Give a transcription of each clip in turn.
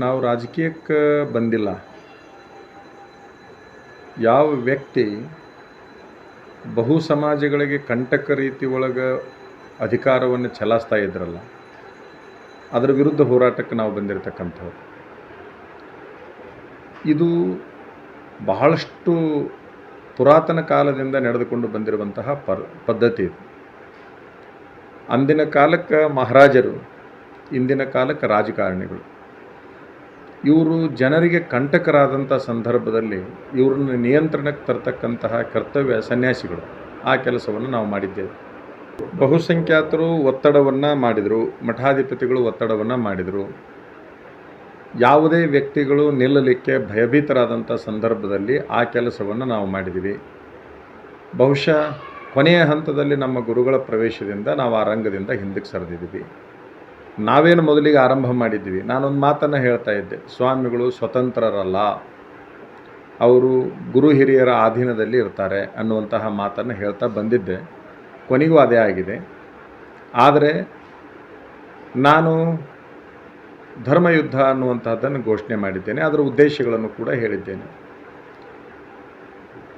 ನಾವು ರಾಜಕೀಯಕ್ಕೆ ಬಂದಿಲ್ಲ. ಯಾವ ವ್ಯಕ್ತಿ ಬಹು ಸಮಾಜಗಳಿಗೆ ಕಂಟಕ ರೀತಿ ಒಳಗೆ ಅಧಿಕಾರವನ್ನು ಚಲಾಯಿಸ್ತಾ ಇದ್ರಲ್ಲ, ಅದರ ವಿರುದ್ಧ ಹೋರಾಟಕ್ಕೆ ನಾವು ಬಂದಿರತಕ್ಕಂಥವ್ರು. ಇದು ಬಹಳಷ್ಟು ಪುರಾತನ ಕಾಲದಿಂದ ನಡೆದುಕೊಂಡು ಬಂದಿರುವಂತಹ ಪರ್, ಪದ್ಧತಿ ಇದು. ಅಂದಿನ ಕಾಲಕ್ಕೆ ಮಹಾರಾಜರು, ಇಂದಿನ ಕಾಲಕ್ಕೆ ರಾಜಕಾರಣಿಗಳು. ಇವರು ಜನರಿಗೆ ಕಂಟಕರಾದಂಥ ಸಂದರ್ಭದಲ್ಲಿ ಇವ್ರನ್ನ ನಿಯಂತ್ರಣಕ್ಕೆ ತರ್ತಕ್ಕಂತಹ ಕರ್ತವ್ಯ ಸನ್ಯಾಸಿಗಳು ಆ ಕೆಲಸವನ್ನು ನಾವು ಮಾಡಿದ್ದೇವೆ. ಬಹುಸಂಖ್ಯಾತರು ಒತ್ತಡವನ್ನು ಮಾಡಿದರು, ಮಠಾಧಿಪತಿಗಳು ಒತ್ತಡವನ್ನು ಮಾಡಿದರು. ಯಾವುದೇ ವ್ಯಕ್ತಿಗಳು ನಿಲ್ಲಲಿಕ್ಕೆ ಭಯಭೀತರಾದಂಥ ಸಂದರ್ಭದಲ್ಲಿ ಆ ಕೆಲಸವನ್ನು ನಾವು ಮಾಡಿದ್ದೀವಿ. ಬಹುಶಃ ಕೊನೆಯ ಹಂತದಲ್ಲಿ ನಮ್ಮ ಗುರುಗಳ ಪ್ರವೇಶದಿಂದ ನಾವು ಆ ರಂಗದಿಂದ ಹಿಂದಕ್ಕೆ ಸರಿದಿದ್ದೀವಿ. ನಾವೇನು ಮೊದಲಿಗೆ ಆರಂಭ ಮಾಡಿದ್ವಿ. ನಾನೊಂದು ಮಾತನ್ನು ಹೇಳ್ತಾ ಇದ್ದೆ. ಸ್ವಾಮಿಗಳು ಸ್ವತಂತ್ರರಲ್ಲ. ಅವರು ಗುರು ಹಿರಿಯರ ಅಧೀನದಲ್ಲಿ ಇರ್ತಾರೆ ಅನ್ನುವಂತಹ ಮಾತನ್ನು ಹೇಳ್ತಾ ಬಂದಿದ್ದೆ. ಕೊನೆಗೂ ಅದೇ ಆಗಿದೆ. ಆದರೆ ನಾನು ಧರ್ಮಯುದ್ಧ ಅನ್ನುವಂತಹದ್ದನ್ನು ಘೋಷಣೆ ಮಾಡಿದ್ದೇನೆ. ಅದರ ಉದ್ದೇಶಗಳನ್ನು ಕೂಡ ಹೇಳಿದ್ದೇನೆ.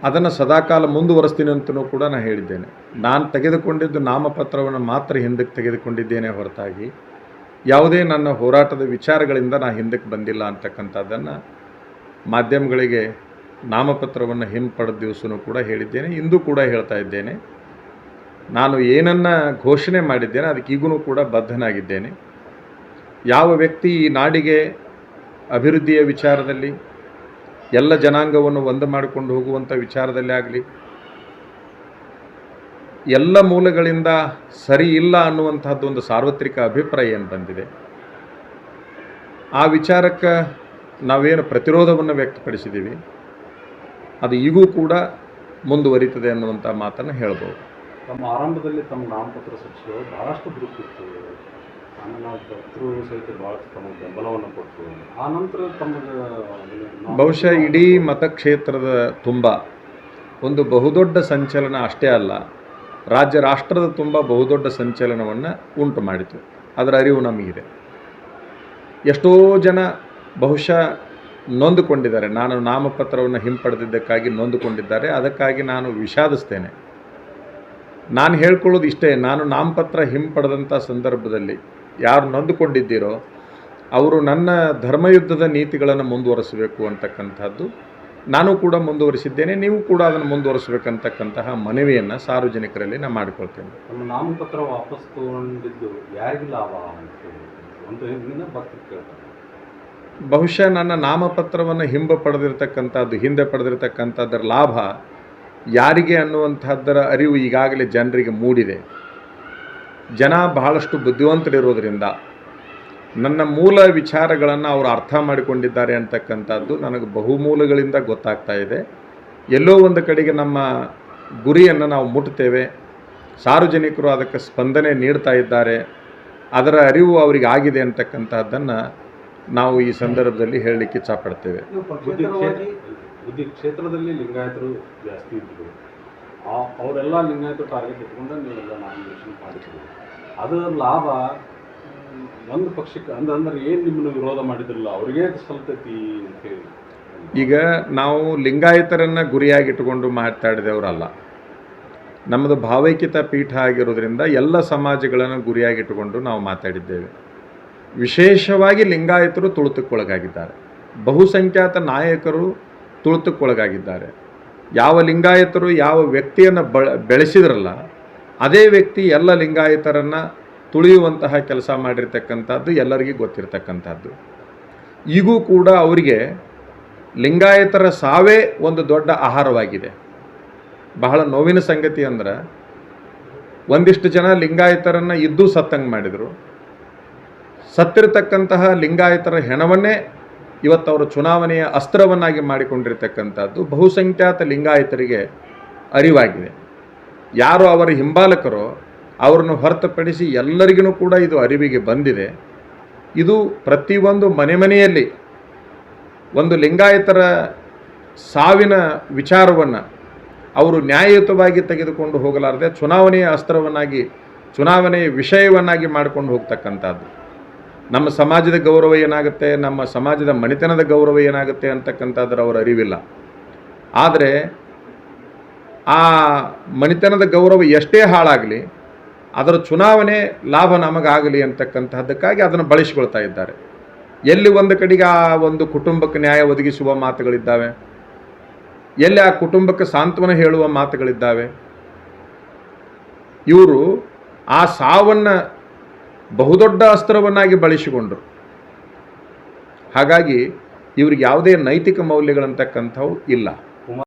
ಅದನ್ನು ಸದಾಕಾಲ ಮುಂದುವರೆಸ್ತೀನಿ ಅಂತಲೂ ಕೂಡ ನಾನು ಹೇಳಿದ್ದೇನೆ. ನಾನು ತೆಗೆದುಕೊಂಡಿದ್ದು ನಾಮಪತ್ರವನ್ನು ಮಾತ್ರ ಹಿಂದಕ್ಕೆ ತೆಗೆದುಕೊಂಡಿದ್ದೇನೆ ಹೊರತಾಗಿ. ಯಾವುದೇ ನನ್ನ ಹೋರಾಟದ ವಿಚಾರಗಳಿಂದ ನಾನು ಹಿಂದಕ್ಕೆ ಬಂದಿಲ್ಲ ಅಂತಕ್ಕಂಥದ್ದನ್ನು ಮಾಧ್ಯಮಗಳಿಗೆ ನಾಮಪತ್ರವನ್ನು ಹಿಂಪಡೆದ ದಿವಸನೂ ಕೂಡ ಹೇಳಿದ್ದೇನೆ, ಇಂದು ಕೂಡ ಹೇಳ್ತಾ ಇದ್ದೇನೆ. ನಾನು ಏನನ್ನು ಘೋಷಣೆ ಮಾಡಿದ್ದೇನೆ, ಅದಕ್ಕೆ ಈಗೂ ಕೂಡ ಬದ್ಧನಾಗಿದ್ದೇನೆ. ಯಾವ ವ್ಯಕ್ತಿ ಈ ನಾಡಿಗೆ ಅಭಿವೃದ್ಧಿಯ ವಿಚಾರದಲ್ಲಿ, ಎಲ್ಲ ಜನಾಂಗವನ್ನು ಒಂದು ಮಾಡಿಕೊಂಡು ಹೋಗುವಂಥ ವಿಚಾರದಲ್ಲಿ ಆಗಲಿ ಎಲ್ಲ ಮೂಲಗಳಿಂದ ಸರಿ ಇಲ್ಲ ಅನ್ನುವಂಥದ್ದು ಒಂದು ಸಾರ್ವತ್ರಿಕ ಅಭಿಪ್ರಾಯ ಏನು ಬಂದಿದೆ? ಆ ವಿಚಾರಕ್ಕೆ ನಾವೇನು ಪ್ರತಿರೋಧವನ್ನು ವ್ಯಕ್ತಪಡಿಸಿದ್ದೀವಿ. ಅದು ಈಗೂ ಕೂಡ ಮುಂದುವರಿತದೆ ಅನ್ನುವಂಥ ಮಾತನ್ನು ಹೇಳ್ಬೋದು. ತಮ್ಮ ಆರಂಭದಲ್ಲಿ ತಮ್ಮ ನಾಮಪತ್ರ ಸಚಿವರು ಬಹಳಷ್ಟು ಗುರುತಿತ್ತು ಭಕ್ತರು ಸಹಿತ ಭಾಳಷ್ಟು ತಮಗೆ ಬೆಂಬಲವನ್ನು ಕೊಟ್ಟರು. ಆ ನಂತರ ಬಹುಶಃ ಇಡೀ ಮತಕ್ಷೇತ್ರದ ತುಂಬ ಒಂದು ಬಹುದೊಡ್ಡ ಸಂಚಲನ ಅಷ್ಟೇ ಅಲ್ಲ. ರಾಜ್ಯ ರಾಷ್ಟ್ರದ ತುಂಬ ಬಹುದೊಡ್ಡ ಸಂಚಲನವನ್ನು ಉಂಟು ಮಾಡಿತು. ಅದರ ಅರಿವು ನಮಗಿದೆ. ಎಷ್ಟೋ ಜನ ಬಹುಶಃ ನೊಂದುಕೊಂಡಿದ್ದಾರೆ. ನಾನು ನಾಮಪತ್ರವನ್ನು ಹಿಂಪಡೆದಿದ್ದಕ್ಕಾಗಿ ನೊಂದುಕೊಂಡಿದ್ದಾರೆ. ಅದಕ್ಕಾಗಿ ನಾನು ವಿಷಾದಿಸ್ತೇನೆ. ನಾನು ಹೇಳ್ಕೊಳ್ಳೋದು ಇಷ್ಟೇ, ನಾನು ನಾಮಪತ್ರ ಹಿಂಪಡೆದಂಥ ಸಂದರ್ಭದಲ್ಲಿ ಯಾರು ನೊಂದುಕೊಂಡಿದ್ದೀರೋ, ಅವರು ನನ್ನ ಧರ್ಮಯುದ್ಧದ ನೀತಿಗಳನ್ನು ಮುಂದುವರಿಸಬೇಕು ಅಂತಕ್ಕಂಥದ್ದು ನಾನು ಕೂಡ ಮುಂದುವರಿಸಿದ್ದೇನೆ ನೀವು ಕೂಡ ಅದನ್ನು ಮುಂದುವರಿಸಬೇಕಂತಕ್ಕಂತಹ ಮನವಿಯನ್ನು ಸಾರ್ವಜನಿಕರಲ್ಲಿ ನಾನು ಮಾಡಿಕೊಳ್ತೇನೆ. ನಮ್ಮ ನಾಮಪತ್ರ ವಾಪಸ್ ತಗೊಂಡಿದ್ದು ಯಾರಿಗೂ ಲಾಭ ಒಂದು ಕೇಳ್ತಾರೆ ಬಹುಶಃ ನನ್ನ ನಾಮಪತ್ರವನ್ನು ಹಿಂಬ ಪಡೆದಿರತಕ್ಕಂಥದ್ದು ಹಿಂದೆ ಪಡೆದಿರತಕ್ಕಂಥದ್ದರ ಲಾಭ ಯಾರಿಗೆ ಅನ್ನುವಂಥದ್ದರ ಅರಿವು ಈಗಾಗಲೇ ಜನರಿಗೆ ಮೂಡಿದೆ. ಜನ ಬಹಳಷ್ಟು ಬುದ್ಧಿವಂತರಿರೋದರಿಂದ ನನ್ನ ಮೂಲ ವಿಚಾರಗಳನ್ನು ಅವರು ಅರ್ಥ ಮಾಡಿಕೊಂಡಿದ್ದಾರೆ ಅಂತಕ್ಕಂಥದ್ದು ನನಗೆ ಬಹುಮೂಲಗಳಿಂದ ಗೊತ್ತಾಗ್ತಾ ಇದೆ. ಎಲ್ಲೋ ಒಂದು ಕಡೆಗೆ ನಮ್ಮ ಗುರಿಯನ್ನು ನಾವು ಮುಟ್ತೇವೆ. ಸಾರ್ವಜನಿಕರು ಅದಕ್ಕೆ ಸ್ಪಂದನೆ ನೀಡ್ತಾ ಇದ್ದಾರೆ. ಅದರ ಅರಿವು ಅವರಿಗೆ ಆಗಿದೆ ಅಂತಕ್ಕಂಥದ್ದನ್ನು ನಾವು ಈ ಸಂದರ್ಭದಲ್ಲಿ ಹೇಳಲಿಕ್ಕೆ ಇಚ್ಛಪಡ್ತೇವೆ. ಬುದ್ಧಿ ಕ್ಷೇತ್ರದಲ್ಲಿ ಲಿಂಗಾಯತರು ಜಾಸ್ತಿ ಇದ್ದರು. ಅವರೆಲ್ಲ ಲಿಂಗಾಯತರು ಟಾರ್ಗೆಟ್ ಇಟ್ಕೊಂಡು ನೀವೆಲ್ಲ ನಾಮಿನೇಷನ್ ಮಾಡಿದ್ರು. ಅದರ ಲಾಭ ಒಂದು ಪಕ್ಷಕ್ಕೆ ಅಂದ್ರೆ ಅಂದ್ರೆ ಏನು ನಿಮ್ಮನ್ನು ವಿರೋಧ ಮಾಡಿದ್ರಲ್ಲ, ಅವ್ರಿಗೆ ಅಂತ ಹೇಳಿ. ಈಗ ನಾವು ಲಿಂಗಾಯತರನ್ನು ಗುರಿಯಾಗಿಟ್ಟುಕೊಂಡು ಮಾತಾಡಿದವರಲ್ಲ, ನಮ್ಮದು ಭಾವೈಕ್ಯತಾ ಪೀಠ ಆಗಿರೋದ್ರಿಂದ ಎಲ್ಲ ಸಮಾಜಗಳನ್ನು ಗುರಿಯಾಗಿಟ್ಟುಕೊಂಡು ನಾವು ಮಾತಾಡಿದ್ದೇವೆ. ವಿಶೇಷವಾಗಿ ಲಿಂಗಾಯತರು ತುಳಿತಕ್ಕೊಳಗಾಗಿದ್ದಾರೆ ಬಹುಸಂಖ್ಯಾತ ನಾಯಕರು ತುಳಿತಕ್ಕೊಳಗಾಗಿದ್ದಾರೆ ಯಾವ ಲಿಂಗಾಯತರು ಯಾವ ವ್ಯಕ್ತಿಯನ್ನು ಬ ಬೆಳೆಸಿದ್ರಲ್ಲ, ಅದೇ ವ್ಯಕ್ತಿ ಎಲ್ಲ ಲಿಂಗಾಯತರನ್ನು ತುಳಿಯುವಂತಹ ಕೆಲಸ ಮಾಡಿರ್ತಕ್ಕಂಥದ್ದು ಎಲ್ಲರಿಗೂ ಗೊತ್ತಿರತಕ್ಕಂಥದ್ದು. ಈಗೂ ಕೂಡ ಅವರಿಗೆ ಲಿಂಗಾಯತರ ಸಾವೇ ಒಂದು ದೊಡ್ಡ ಆಹಾರವಾಗಿದೆ. ಬಹಳ ನೋವಿನ ಸಂಗತಿ ಅಂದ್ರೆ ಒಂದಿಷ್ಟು ಜನ ಲಿಂಗಾಯತರನ್ನು ಇದ್ದೂ ಸತ್ತಂಗೆ ಮಾಡಿದರು. ಸತ್ತಿರತಕ್ಕಂತಹ ಲಿಂಗಾಯತರ ಹೆಣವನ್ನೇ ಇವತ್ತು ಅವರು ಚುನಾವಣೆಯ ಅಸ್ತ್ರವನ್ನಾಗಿ ಮಾಡಿಕೊಂಡಿರ್ತಕ್ಕಂಥದ್ದು ಬಹುಸಂಖ್ಯಾತ ಲಿಂಗಾಯತರಿಗೆ ಅರಿವಾಗಿದೆ. ಯಾರು ಅವರ ಹಿಂಬಾಲಕರೋ ಅವರನ್ನು ಹೊರತುಪಡಿಸಿ ಎಲ್ಲರಿಗೂ ಕೂಡ ಇದು ಅರಿವಿಗೆ ಬಂದಿದೆ. ಇದು ಪ್ರತಿಯೊಂದು ಮನೆ ಮನೆಯಲ್ಲಿ ಒಂದು ಲಿಂಗಾಯತರ ಸಾವಿನ ವಿಚಾರವನ್ನು ಅವರು ನ್ಯಾಯಯುತವಾಗಿ ತೆಗೆದುಕೊಂಡು ಹೋಗಲಾರದೆ ಚುನಾವಣೆಯ ಅಸ್ತ್ರವನ್ನಾಗಿ, ಚುನಾವಣೆಯ ವಿಷಯವನ್ನಾಗಿ ಮಾಡಿಕೊಂಡು ಹೋಗ್ತಕ್ಕಂಥದ್ದು. ನಮ್ಮ ಸಮಾಜದ ಗೌರವ ಏನಾಗುತ್ತೆ, ನಮ್ಮ ಸಮಾಜದ ಮನೆತನದ ಗೌರವ ಏನಾಗುತ್ತೆ ಅಂತಕ್ಕಂಥದ್ರ ಅವರ ಅರಿವಿಲ್ಲ. ಆದರೆ ಆ ಮನೆತನದ ಗೌರವ ಎಷ್ಟೇ ಹಾಳಾಗಲಿ ಅದರ ಚುನಾವಣೆ ಲಾಭ ನಮಗಾಗಲಿ ಅಂತಕ್ಕಂತಹದ್ದಕ್ಕಾಗಿ ಅದನ್ನು ಬಳಸಿಕೊಳ್ತಾ ಇದ್ದಾರೆ. ಎಲ್ಲಿ ಒಂದು ಕಡೆಗೆ ಆ ಒಂದು ಕುಟುಂಬಕ್ಕೆ ನ್ಯಾಯ ಒದಗಿಸುವ ಮಾತುಗಳಿದ್ದಾವೆ. ಎಲ್ಲಿ ಆ ಕುಟುಂಬಕ್ಕೆ ಸಾಂತ್ವನ ಹೇಳುವ ಮಾತುಗಳಿದ್ದಾವೆ. ಇವರು ಆ ಸಾವನ್ನು ಬಹುದೊಡ್ಡ ಅಸ್ತ್ರವನ್ನಾಗಿ ಬಳಸಿಕೊಂಡರು. ಹಾಗಾಗಿ ಇವ್ರಿಗೆ ಯಾವುದೇ ನೈತಿಕ ಮೌಲ್ಯಗಳಂತಕ್ಕಂಥವು ಇಲ್ಲ.